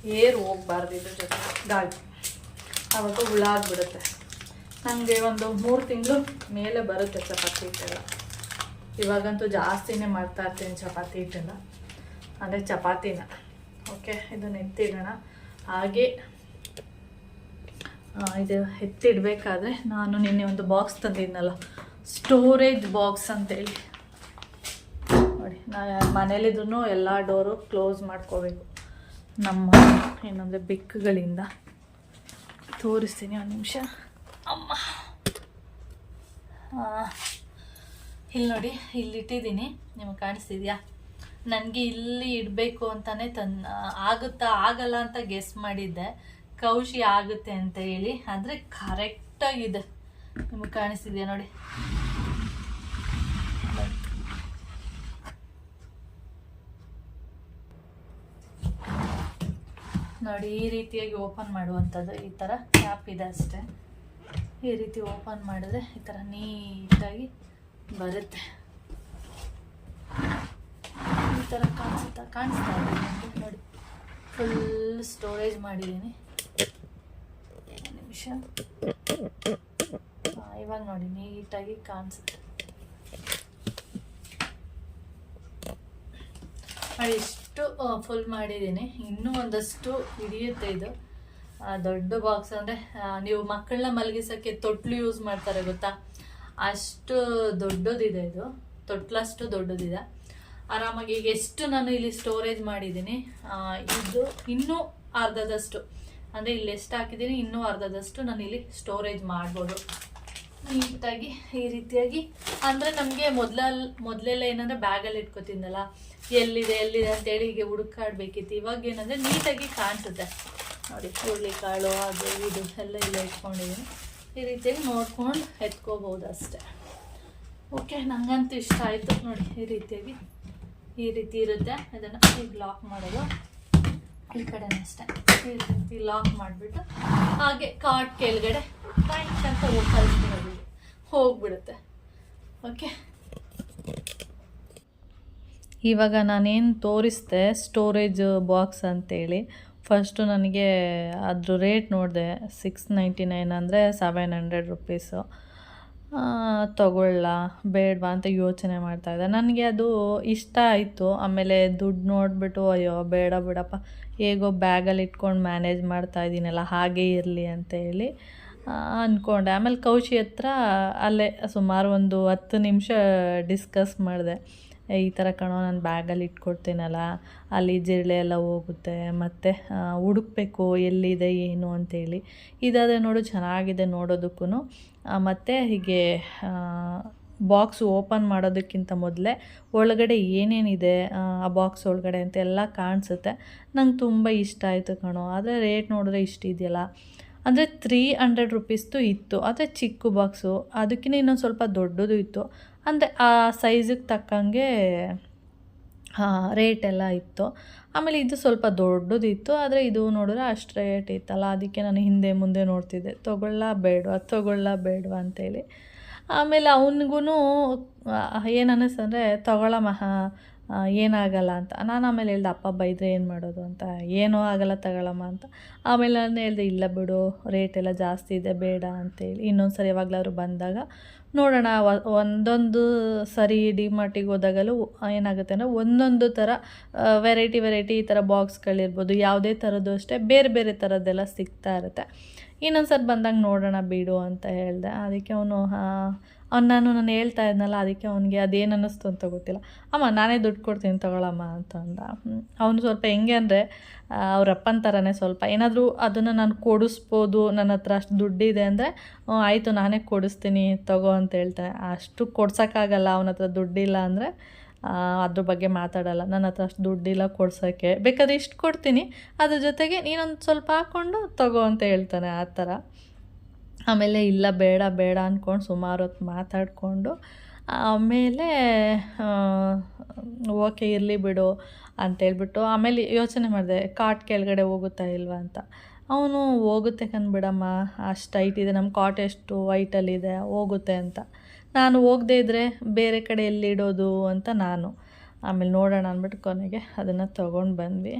ಏರ್ ಹೋಗ್ಬಾರ್ದು ಇದ್ರ ಜೊತೆ. ಗಾಳಿ ಆವಾಗ ಹುಳ ಆಗಿಬಿಡುತ್ತೆ. ನನಗೆ ಒಂದು ಮೂರು ತಿಂಗಳು ಮೇಲೆ ಬರುತ್ತೆ ಚಪಾತಿ ಹಿಟ್ಟೆಲ್ಲ. ಇವಾಗಂತೂ ಜಾಸ್ತಿನೇ ಮಾಡ್ತಾ ಇರ್ತೀನಿ ಚಪಾತಿ ಹಿಟ್ಟೆಲ್ಲ. ಅಂದರೆ ಚಪಾತಿನ. ಓಕೆ ಇದನ್ನು ಎತ್ತಿಡೋಣ ಹಾಗೆ ಇದು ಎತ್ತಿಡಬೇಕಾದ್ರೆ ನಾನು ನಿನ್ನೆ ಒಂದು ಬಾಕ್ಸ್ ತಂದಿದ್ನಲ್ಲ. ಸ್ಟೋರೇಜ್ ಬಾಕ್ಸ್ ಅಂತೇಳಿ. ನೋಡಿ ನಾ ಮನೇಲಿದ್ರು ಎಲ್ಲ ಡೋರು ಕ್ಲೋಸ್ ಮಾಡ್ಕೋಬೇಕು. ನಮ್ಮ ಏನಂದರೆ ಬೆಕ್ಕುಗಳಿಂದ ತೋರಿಸ್ತೀನಿ ಒಂದು ನಿಮಿಷ. ಅಮ್ಮ. ಇಲ್ಲಿ ನೋಡಿ, ಇಲ್ಲಿ ಇಟ್ಟಿದ್ದೀನಿ. ನಿಮಗೆ ಕಾಣಿಸ್ತಿದ್ಯಾ? ನನಗೆ ಇಲ್ಲಿ ಇಡಬೇಕು ಅಂತಾನೆ ತನ್ ಆಗುತ್ತಾ ಆಗಲ್ಲ ಅಂತ ಗೆಸ್ ಮಾಡಿದ್ದೆ. ಕೌಶಿ ಆಗುತ್ತೆ ಅಂತ ಹೇಳಿ. ಆದರೆ ಕರೆಕ್ಟಾಗಿದೆ ನಿಮಗೆ ಕಾಣಿಸ್ತಿದ್ಯಾ ನೋಡಿ? ನೋಡಿ, ಈ ರೀತಿಯಾಗಿ ಓಪನ್ ಮಾಡುವಂಥದ್ದು ಈ ಥರ ಕ್ಯಾಪ್ ಇದೆ ಅಷ್ಟೇ. ಈ ರೀತಿ ಓಪನ್ ಮಾಡಿದ್ರೆ ಈ ಥರ ನೀಟಾಗಿ ಬರುತ್ತೆ. ಈ ಥರ ಕಾಣಿಸ್ತಾ ಕಾಣಿಸ್ತಾ ಇದೆ ನೋಡಿ ಫುಲ್ ಸ್ಟೋರೇಜ್ ಮಾಡಿದ್ದೀನಿ. ನಿಮಿಷ. ಇವಾಗ ನೋಡಿ, ನೀಟಾಗಿ ಕಾಣಿಸುತ್ತೆ. ನೋಡಿ ಇಷ್ಟು ಫುಲ್ ಮಾಡಿದ್ದೀನಿ. ಇನ್ನೂ ಒಂದಷ್ಟು ಹಿಡಿಯುತ್ತೆ ಇದು. ದೊಡ್ಡ ಬಾಕ್ಸ್ ಅಂದರೆ ನೀವು ಮಕ್ಕಳನ್ನ ಮಲಗಿಸೋಕ್ಕೆ ತೊಟ್ಲು ಯೂಸ್ ಮಾಡ್ತಾರೆ ಗೊತ್ತಾ? ಅಷ್ಟು ದೊಡ್ಡದಿದೆ ಇದು. ತೊಟ್ಲಷ್ಟು ದೊಡ್ಡದಿದೆ. ಆರಾಮಾಗಿ ಈಗ ಎಷ್ಟು ನಾನು ಇಲ್ಲಿ ಸ್ಟೋರೇಜ್ ಮಾಡಿದ್ದೀನಿ ಇದು ಇನ್ನೂ ಅರ್ಧದಷ್ಟು. ಅಂದರೆ ಇಲ್ಲಿ ಎಷ್ಟು ಹಾಕಿದ್ದೀನಿ, ಇನ್ನೂ ಅರ್ಧದಷ್ಟು ನಾನು ಇಲ್ಲಿ ಸ್ಟೋರೇಜ್ ಮಾಡ್ಬೋದು. ನೀಟಾಗಿ ಈ ರೀತಿಯಾಗಿ. ಅಂದರೆ ನಮಗೆ ಮೊದಲ ಮೊದಲೆಲ್ಲ ಏನಂದರೆ ಬ್ಯಾಗಲ್ಲಿ ಇಟ್ಕೋತಿದ್ದಲ್ಲ ಎಲ್ಲಿದೆ ಎಲ್ಲಿದೆ ಅಂತೇಳಿ ಹೀಗೆ ಹುಡುಕಾಡ್ಬೇಕಿತ್ತು. ಇವಾಗ ಏನಂದರೆ ನೀಟಾಗಿ ಕಾಣಿಸುತ್ತೆ. ನೋಡಿ, ಹುರುಳಿಕಾಳು, ಅದು, ಇದು ಎಲ್ಲ ಇಲ್ಲ ಇಟ್ಕೊಂಡಿದ್ದೀನಿ ಈ ರೀತಿಯಾಗಿ ನೋಡ್ಕೊಂಡು ಎತ್ಕೋಬೋದು ಅಷ್ಟೇ. ಓಕೆ ನನಗಂತೂ ಇಷ್ಟ ಆಯಿತು ನೋಡಿ, ಈ ರೀತಿಯಾಗಿ. ಈ ರೀತಿ ಇರುತ್ತೆ. ಅದನ್ನು ಈಗ ಲಾಕ್ ಮಾಡೋದು. ಈ ಕಡೆನೂ ಅಷ್ಟೇ. ಈ ರೀತಿ ಲಾಕ್ ಮಾಡಿಬಿಟ್ಟು ಹಾಗೆ ಕಾರ್ಡ್ ಕೆಳಗಡೆ ಬ್ಯಾಂಕ್ ಅಂತ ಹೋಗ್ಬಿಡುತ್ತೆ. ಓಕೆ ಇವಾಗ ನಾನೇನು ತೋರಿಸ್ದೆ ಸ್ಟೋರೇಜ್ ಬಾಕ್ಸ್ ಅಂತೇಳಿ. ಫಸ್ಟು ನನಗೆ ಅದ್ರ ರೇಟ್ ನೋಡಿದೆ ಸಿಕ್ಸ್ ನೈಂಟಿ ನೈನ್ ಅಂದರೆ ಸೆವೆನ್ ಹಂಡ್ರೆಡ್ ರುಪೀಸು ತಗೊಳ್ಳ, ಬೇಡವಾ ಅಂತ ಯೋಚನೆ ಮಾಡ್ತಾಯಿದ್ದೆ ನನಗೆ ಅದು ಇಷ್ಟ ಆಯಿತು. ಆಮೇಲೆ ದುಡ್ಡು ನೋಡಿಬಿಟ್ಟು, ಅಯ್ಯೋ, ಬೇಡ ಬಿಡಪ್ಪ. ಹೇಗೋ ಬ್ಯಾಗಲ್ಲಿ ಇಟ್ಕೊಂಡು ಮ್ಯಾನೇಜ್ ಮಾಡ್ತಾ ಇದ್ದೀನಲ್ಲ ಹಾಗೇ ಇರಲಿ ಅಂತ ಹೇಳಿ ಅಂದ್ಕೊಂಡೆ ಆಮೇಲೆ ಕೌಶಿ ಹತ್ರ ಅಲ್ಲೇ ಸುಮಾರು ಒಂದು ಹತ್ತು ನಿಮಿಷ ಡಿಸ್ಕಸ್ ಮಾಡಿದೆ. ಈ ಥರ ಕಣೋ, ನಾನು ಬ್ಯಾಗಲ್ಲಿ ಇಟ್ಕೊಡ್ತೀನಲ್ಲ, ಅಲ್ಲಿ ಜಿರಳೆ ಎಲ್ಲ ಹೋಗುತ್ತೆ, ಮತ್ತು ಹುಡುಕ್ಬೇಕು, ಎಲ್ಲಿದೆ, ಏನು ಅಂತೇಳಿ. ಇದಾದರೆ ನೋಡು, ಚೆನ್ನಾಗಿದೆ ನೋಡೋದಕ್ಕೂ ಮತ್ತು ಹೀಗೆ ಬಾಕ್ಸ್ ಓಪನ್ ಮಾಡೋದಕ್ಕಿಂತ ಮೊದಲೇ ಒಳಗಡೆ ಏನೇನಿದೆ, ಆ ಬಾಕ್ಸ್ ಒಳಗಡೆ ಅಂತ ಎಲ್ಲ ಕಾಣಿಸುತ್ತೆ. ನಂಗೆ ತುಂಬ ಇಷ್ಟ ಆಯಿತು ಕಣೋ. ಆದರೆ ರೇಟ್ ನೋಡಿದ್ರೆ ಇಷ್ಟಿದೆಯಲ್ಲ ಅಂದರೆ ತ್ರೀ ಹಂಡ್ರೆಡ್ ರುಪೀಸ್ದು ಇತ್ತು. ಆದರೆ ಚಿಕ್ಕ ಬಾಕ್ಸು ಅದಕ್ಕಿಂತ ಇನ್ನೊಂದು ಸ್ವಲ್ಪ ದೊಡ್ಡದು ಇತ್ತು. ಅಂದರೆ ಆ ಸೈಜಿಗೆ ತಕ್ಕಂಗೆ ರೇಟ್ ಎಲ್ಲ ಇತ್ತು. ಆಮೇಲೆ ಇದು ಸ್ವಲ್ಪ ದೊಡ್ಡದು ಇತ್ತು. ಆದರೆ ಇದು ನೋಡಿದ್ರೆ ಅಷ್ಟು ರೇಟ್ ಇತ್ತಲ್ಲ. ಅದಕ್ಕೆ ನಾನು ಹಿಂದೆ ಮುಂದೆ ನೋಡ್ತಿದ್ದೆ. ತೊಗೊಳ್ಳ ಬೇಡವಾ? ತೊಗೊಳ್ಳ ಬೇಡವಾ ಅಂತೇಳಿ ಆಮೇಲೆ ಅವನಿಗೂ ಏನು ಅನ್ನಿಸ್ತಂದರೆ ತಗೊಳಮ್ಮ ಆ, ಏನಾಗಲ್ಲ ಅಂತ. ನಾನು ಆಮೇಲೆ ಹೇಳ್ದೆ, ಅಪ್ಪ ಬೈದರೆ ಏನು ಮಾಡೋದು ಅಂತ. ಏನೂ ಆಗಲ್ಲ ತಗೊಳಮ್ಮ ಅಂತ. ಆಮೇಲೆ ನಾನು ಹೇಳ್ದೆ, ಇಲ್ಲ ಬಿಡು ರೇಟ್ ಎಲ್ಲ ಜಾಸ್ತಿ ಇದೆ, ಬೇಡ ಅಂತೇಳಿ ಇನ್ನೊಂದು ಸರಿ ಯಾವಾಗಲಾದ್ರು ಬಂದಾಗ, ನೋಡೋಣ ಒಂದೊಂದು ಸರಿ ಡಿಮಾರ್ಟಿಗೆ ಹೋದಾಗಲೂ ಏನಾಗುತ್ತೆ ಅಂದರೆ, ಒಂದೊಂದು ಥರ ವೆರೈಟಿ ವೆರೈಟಿ ಈ ಥರ ಬಾಕ್ಸ್ಗಳಿರ್ಬೋದು. ಯಾವುದೇ ಥರದ್ದು ಅಷ್ಟೇ, ಬೇರೆ ಬೇರೆ ಥರದ್ದೆಲ್ಲ ಸಿಗ್ತಾ ಇರುತ್ತೆ. ಇನ್ನೊಂದು ಸರಿ ಬಂದಾಗ ನೋಡೋಣ ಬಿಡು ಅಂತ ಹೇಳಿದೆ. ಅದಕ್ಕೆ ಅವನು ಅವ್ನು ನಾನು ನಾನು ಹೇಳ್ತಾ ಇದ್ನಲ್ಲ, ಅದಕ್ಕೆ ಅವನಿಗೆ ಅದೇನು ಅನ್ನಿಸ್ತು ಅಂತ ಗೊತ್ತಿಲ್ಲ. ಅಮ್ಮ, ನಾನೇ ದುಡ್ಡು ಕೊಡ್ತೀನಿ ತಗೊಳಮ್ಮ ಅಂತ ಅಂದ. ಅವನು ಸ್ವಲ್ಪ ಹೆಂಗೆ ಅಂದರೆ ಅವ್ರ ಅಪ್ಪನ ಥರನೇ ಸ್ವಲ್ಪ. ಏನಾದರೂ ಅದನ್ನು ನಾನು ಕೊಡಿಸ್ಬೋದು, ನನ್ನ ಹತ್ರ ಅಷ್ಟು ದುಡ್ಡಿದೆ ಅಂದರೆ ಆಯಿತು, ನಾನೇ ಕೊಡಿಸ್ತೀನಿ, ತಗೋ ಅಂತ ಹೇಳ್ತಾನೆ. ಅಷ್ಟು ಕೊಡ್ಸೋಕ್ಕಾಗಲ್ಲ, ಅವನ ಹತ್ರ ದುಡ್ಡಿಲ್ಲ ಅಂದರೆ ಅದ್ರ ಬಗ್ಗೆ ಮಾತಾಡಲ್ಲ. ನನ್ನ ಹತ್ರ ಅಷ್ಟು ದುಡ್ಡಿಲ್ಲ ಕೊಡ್ಸೋಕ್ಕೆ. ಬೇಕಾದ್ರೆ ಇಷ್ಟು ಕೊಡ್ತೀನಿ, ಅದ್ರ ಜೊತೆಗೆ ನೀನೊಂದು ಸ್ವಲ್ಪ ಹಾಕ್ಕೊಂಡು ತಗೋ ಅಂತ ಹೇಳ್ತಾನೆ ಆ ಥರ. ಆಮೇಲೆ ಇಲ್ಲ, ಬೇಡ ಬೇಡ ಅಂದ್ಕೊಂಡು ಸುಮಾರು ಹೊತ್ತು ಮಾತಾಡಿಕೊಂಡು ಆಮೇಲೆ ಓಕೆ ಇರಲಿ ಬಿಡು ಅಂತೇಳ್ಬಿಟ್ಟು ಆಮೇಲೆ ಯೋಚನೆ ಮಾಡಿದೆ, ಕಾಟ್ ಕೆಳಗಡೆ ಹೋಗುತ್ತಾ ಇಲ್ವಾ ಅಂತ. ಅವನು, ಹೋಗುತ್ತೆ ಕಂದ್ಬಿಡಮ್ಮ ಅಷ್ಟು ಹೈಟ್ ಇದೆ ನಮ್ಮ ಕಾಟ್ ಎಷ್ಟು ವೈಟಲ್ಲಿದೆ ಹೋಗುತ್ತೆ ಅಂತ. ನಾನು ಹೋಗದೇ ಇದ್ದರೆ ಬೇರೆ ಕಡೆ ಎಲ್ಲಿಡೋದು ಅಂತ ನಾನು. ಆಮೇಲೆ ನೋಡೋಣ ಅಂದ್ಬಿಟ್ಟು ಕೊನೆಗೆ ಅದನ್ನು ತೊಗೊಂಡು ಬಂದ್ವಿ.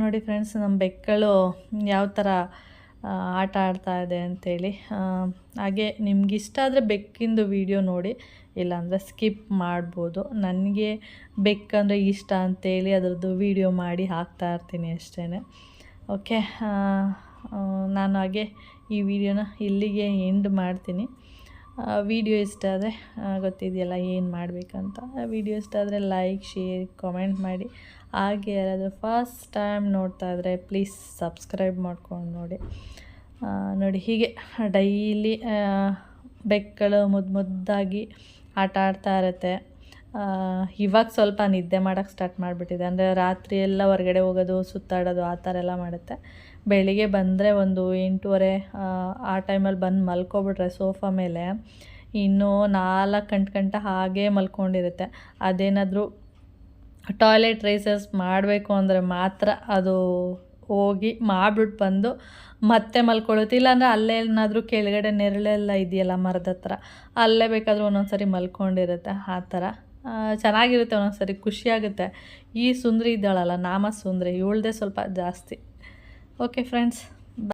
ನೋಡಿ ಫ್ರೆಂಡ್ಸ್ ನಮ್ಮ ಬೆಕ್ಕಳು ಯಾವ ಥರ ಆಟ ಆಡ್ತಾ ಇದೆ ಅಂಥೇಳಿ ಹಾಗೆ ನಿಮ್ಗಿಷ್ಟ ಆದರೆ ಬೆಕ್ಕಿಂದು ವೀಡಿಯೋ ನೋಡಿ, ಇಲ್ಲಾಂದರೆ ಸ್ಕಿಪ್ ಮಾಡ್ಬೋದು. ನನಗೆ ಬೆಕ್ಕಂದರೆ ಇಷ್ಟ ಅಂತೇಳಿ ಅದರದ್ದು ವೀಡಿಯೋ ಮಾಡಿ ಹಾಕ್ತಾ ಇರ್ತೀನಿ ಅಷ್ಟೇ ಓಕೆ ನಾನು ಹಾಗೆ ಈ ವಿಡಿಯೋನ ಇಲ್ಲಿಗೆ ಎಂಡ್ ಮಾಡ್ತೀನಿ. ವಿಡಿಯೋ ಇಷ್ಟ ಆದರೆ ಗೊತ್ತಿದೆಯಲ್ಲ ಏನು ಮಾಡಬೇಕಂತ. ವಿಡಿಯೋ ಇಷ್ಟ ಆದರೆ ಲೈಕ್ ಶೇರ್ ಕಾಮೆಂಟ್ ಮಾಡಿ. ಹಾಗೆ ಯಾರಾದರೂ ಫಸ್ಟ್ ಟೈಮ್ ನೋಡ್ತಾ ಇದ್ದರೆ ಪ್ಲೀಸ್ ಸಬ್ಸ್ಕ್ರೈಬ್ ಮಾಡ್ಕೊಂಡು ನೋಡಿ. ನೋಡಿ ಹೀಗೆ ಡೈಲಿ ಬೆಕ್ಕಳು ಮುದ್ದು ಮುದ್ದಾಗಿ ಆಟ ಆಡ್ತಾ ಇರುತ್ತೆ. ಇವಾಗ ಸ್ವಲ್ಪ ನಿದ್ದೆ ಮಾಡೋಕ್ಕೆ ಸ್ಟಾರ್ಟ್ ಮಾಡಿಬಿಟ್ಟಿದೆ. ಅಂದರೆ ರಾತ್ರಿ ಎಲ್ಲ ಹೊರಗಡೆ ಹೋಗೋದು, ಸುತ್ತಾಡೋದು, ಆ ಥರ ಎಲ್ಲ ಮಾಡುತ್ತೆ. ಬೆಳಿಗ್ಗೆ ಬಂದರೆ ಒಂದು ಎಂಟೂವರೆ, ಆ ಟೈಮಲ್ಲಿ ಬಂದು ಮಲ್ಕೊಬಿಟ್ರೆ ಸೋಫಾ ಮೇಲೆ, ಇನ್ನೂ ನಾಲ್ಕು ಗಂಟೆ ಗಂಟೆ ಹಾಗೇ ಮಲ್ಕೊಂಡಿರುತ್ತೆ. ಅದೇನಾದರೂ ಟಾಯ್ಲೆಟ್ ರೇಸಸ್ ಮಾಡಬೇಕು ಅಂದರೆ ಮಾತ್ರ ಅದು ಹೋಗಿ ಮಾಡಿಬಿಟ್ಟು ಬಂದು ಮತ್ತೆ ಮಲ್ಕೊಳ್ಳುತ್ತೆ. ಇಲ್ಲಾಂದರೆ ಅಲ್ಲೇ ಏನಾದರೂ ಕೆಳಗಡೆ ನೆರಳೆಲ್ಲ ಇದೆಯಲ್ಲ ಮರದ ಹತ್ರ, ಅಲ್ಲೇ ಬೇಕಾದರೂ ಒಂದೊಂದ್ಸರಿ ಮಲ್ಕೊಂಡಿರುತ್ತೆ. ಆ ಥರ ಚೆನ್ನಾಗಿರುತ್ತೆ ಒಂದೊಂದ್ಸರಿ ಖುಷಿಯಾಗುತ್ತೆ. ಈ ಸುಂದ್ರಿ ಇದ್ದಾಳಲ್ಲ, ನಾಮ ಸುಂದ್ರಿ, ಇವಳದೇ ಸ್ವಲ್ಪ ಜಾಸ್ತಿ. Okay friends